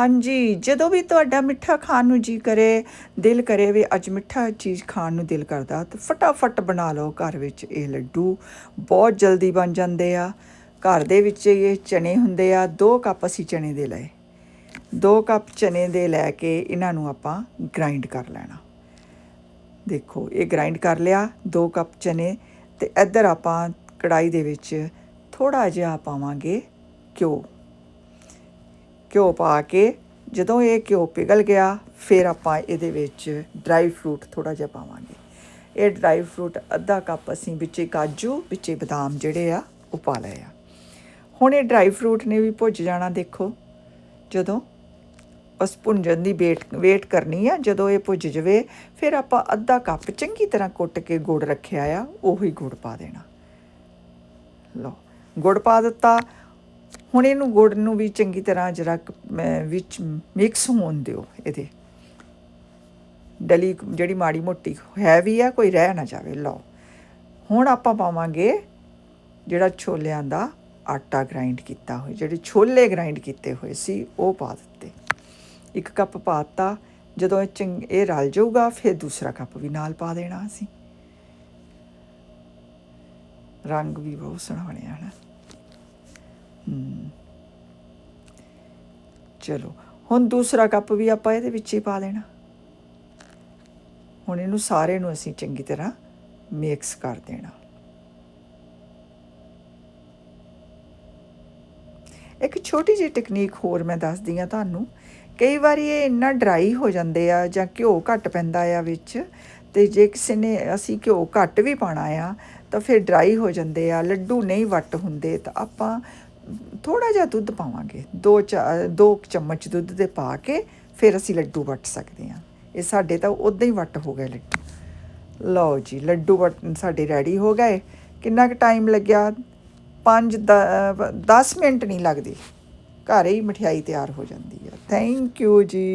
ਹਾਂਜੀ, ਜਦੋਂ ਵੀ ਤੁਹਾਡਾ ਮਿੱਠਾ ਖਾਣ ਨੂੰ ਜੀ ਕਰੇ, ਦਿਲ ਕਰੇ ਵੀ ਅੱਜ ਮਿੱਠਾ ਚੀਜ਼ ਖਾਣ ਨੂੰ ਦਿਲ ਕਰਦਾ, ਤਾਂ ਫਟਾਫਟ ਬਣਾ ਲਓ ਘਰ ਵਿੱਚ ਇਹ ਲੱਡੂ। ਬਹੁਤ ਜਲਦੀ ਬਣ ਜਾਂਦੇ ਆ। ਘਰ ਦੇ ਵਿੱਚ ਇਹ ਚਨੇ ਹੁੰਦੇ ਆ 2 ਕੱਪ ਅਸੀਂ ਚਨੇ ਦੇ ਲਏ। 2 ਕੱਪ ਚਨੇ ਦੇ ਲੈ ਕੇ ਇਹਨਾਂ ਨੂੰ ਆਪਾਂ ਗ੍ਰਾਈਂਡ ਕਰ ਲੈਣਾ। ਦੇਖੋ, ਇਹ ਗ੍ਰਾਈਂਡ ਕਰ ਲਿਆ 2 ਕੱਪ ਚਨੇ ਤੇ ਇੱਧਰ ਆਪਾਂ ਕੜਾਈ ਦੇ ਵਿੱਚ ਥੋੜਾ ਜਿਹਾ ਪਾਵਾਂਗੇ ਘਿਓ। ਘਿਓ ਪਾ ਕੇ ਜਦੋਂ ਇਹ ਘਿਓ ਪਿਘਲ ਗਿਆ, ਫਿਰ ਆਪਾਂ ਇਹਦੇ ਵਿੱਚ ਡਰਾਈ ਫਰੂਟ ਥੋੜਾ ਜਿਹਾ ਪਾਵਾਂਗੇ। ਇਹ ਡਰਾਈ ਫਰੂਟ ਅੱਧਾ ਕੱਪ ਅਸੀਂ ਵਿੱਚੇ ਕਾਜੂ, ਵਿੱਚੇ ਬਦਾਮ ਜਿਹੜੇ ਆ, ਉਹ ਪਾ ਲਏ ਆ। ਹੁਣ ਇਹ ਡਰਾਈ ਫਰੂਟ ਨੇ ਵੀ ਭੁੱਜ ਜਾਣਾ ਦੇਖੋ। ਜਦੋਂ ਬਸ ਭੁੰਜਣ ਦੀ ਵੇਟ ਵੇਟ ਕਰਨੀ ਆ, ਜਦੋਂ ਇਹ ਭੁੱਜ ਜਵੇ, ਫਿਰ ਆਪਾਂ ਅੱਧਾ ਕੱਪ ਚੰਗੀ ਤਰ੍ਹਾਂ ਕੁੱਟ ਕੇ ਗੁੜ ਰੱਖਿਆ ਆ, ਉਹੀ ਗੁੜ ਪਾ ਦੇਣਾ। ਲਓ, ਗੁੜ ਪਾ ਦਿੱਤਾ ਹੁਣ ਇਹਨੂੰ ਗੁੜ ਨੂੰ ਵੀ ਚੰਗੀ ਤਰ੍ਹਾਂ ਜਰਾ ਵਿੱਚ ਮਿਕਸ ਹੋਣ ਦਿਓ ਇਹਦੇ। ਡਲੀ ਜਿਹੜੀ ਮਾੜੀ ਮੋਟੀ ਹੈ ਵੀ ਆ, ਕੋਈ ਰਹਿ ਨਾ ਜਾਵੇ, ਲਓ। ਹੁਣ ਆਪਾਂ ਪਾਵਾਂਗੇ ਜਿਹੜਾ ਛੋਲਿਆਂ ਦਾ ਆਟਾ ਗ੍ਰਾਈਂਡ ਕੀਤਾ ਹੋਇਆ, ਜਿਹੜੇ ਛੋਲੇ ਗ੍ਰਾਈਂਡ ਕੀਤੇ ਹੋਏ ਸੀ, ਉਹ ਪਾ ਦਿੱਤੇ। ਇੱਕ ਕੱਪ ਪਾਤਾ, ਜਦੋਂ ਇਹ ਚੰਗ, ਇਹ ਰਲ ਜਾਊਗਾ, ਫਿਰ ਦੂਸਰਾ ਕੱਪ ਵੀ ਨਾਲ ਪਾ ਦੇਣਾ ਅਸੀਂ। ਰੰਗ ਵੀ ਬਹੁਤ ਸੋਹਣਾ ਬਣਿਆ ਹੈ ਚਲੋ, ਹੁਣ ਦੂਸਰਾ ਕੱਪ ਵੀ ਆਪਾਂ ਇਹਦੇ ਵਿੱਚ ਹੀ ਪਾ ਦੇਣਾ। ਹੁਣ ਇਹਨੂੰ ਸਾਰੇ ਨੂੰ ਅਸੀਂ ਚੰਗੀ ਤਰ੍ਹਾਂ ਮਿਕਸ ਕਰ ਦੇਣਾ। ਇੱਕ ਛੋਟੀ ਜਿਹੀ ਟੈਕਨੀਕ ਹੋਰ ਮੈਂ ਦੱਸਦੀ ਆ ਤੁਹਾਨੂੰ। ਕਈ ਵਾਰੀ ਇਹ ਇੰਨਾ ਡਰਾਈ ਹੋ ਜਾਂਦੇ ਆ ਜਾਂ ਘਿਓ ਘੱਟ ਪੈਂਦਾ ਆ ਵਿੱਚ, ਤੇ ਜੇ ਕਿਸੇ ਨੇ ਅਸੀਂ ਘਿਓ ਘੱਟ ਵੀ ਪਾਣਾ ਆ, ਤਾਂ ਫਿਰ ਡਰਾਈ ਹੋ ਜਾਂਦੇ ਆ, ਲੱਡੂ ਨਹੀਂ ਵੱਟ ਹੁੰਦੇ, ਤਾਂ ਆਪਾਂ ਥੋੜਾ ਜਿਹਾ ਦੁੱਧ ਪਾਵਾਂਗੇ। ਦੋ ਚਾ- ਦੋ ਕੁ ਚਮਚ ਦੁੱਧ ਦੇ ਪਾ ਕੇ ਫਿਰ ਅਸੀਂ ਲੱਡੂ ਵੱਟ ਸਕਦੇ ਹਾਂ। ਇਹ ਸਾਡੇ ਤਾਂ ਉਦਾਂ ਹੀ ਵੱਟ ਹੋ ਗਏ ਲੱਡੂ। ਲਓ ਜੀ, ਲੱਡੂ ਵੱਟ ਸਾਡੇ ਰੈਡੀ ਹੋ ਗਏ। ਕਿੰਨਾ ਕੁ ਟਾਈਮ ਲੱਗਿਆ? 5 10 ਮਿੰਟ ਨਹੀਂ ਲੱਗਦੇ। ਘਰੇ ਹੀ ਮਠਿਆਈ ਤਿਆਰ ਹੋ ਜਾਂਦੀ ਹੈ। ਥੈਂਕ ਯੂ ਜੀ।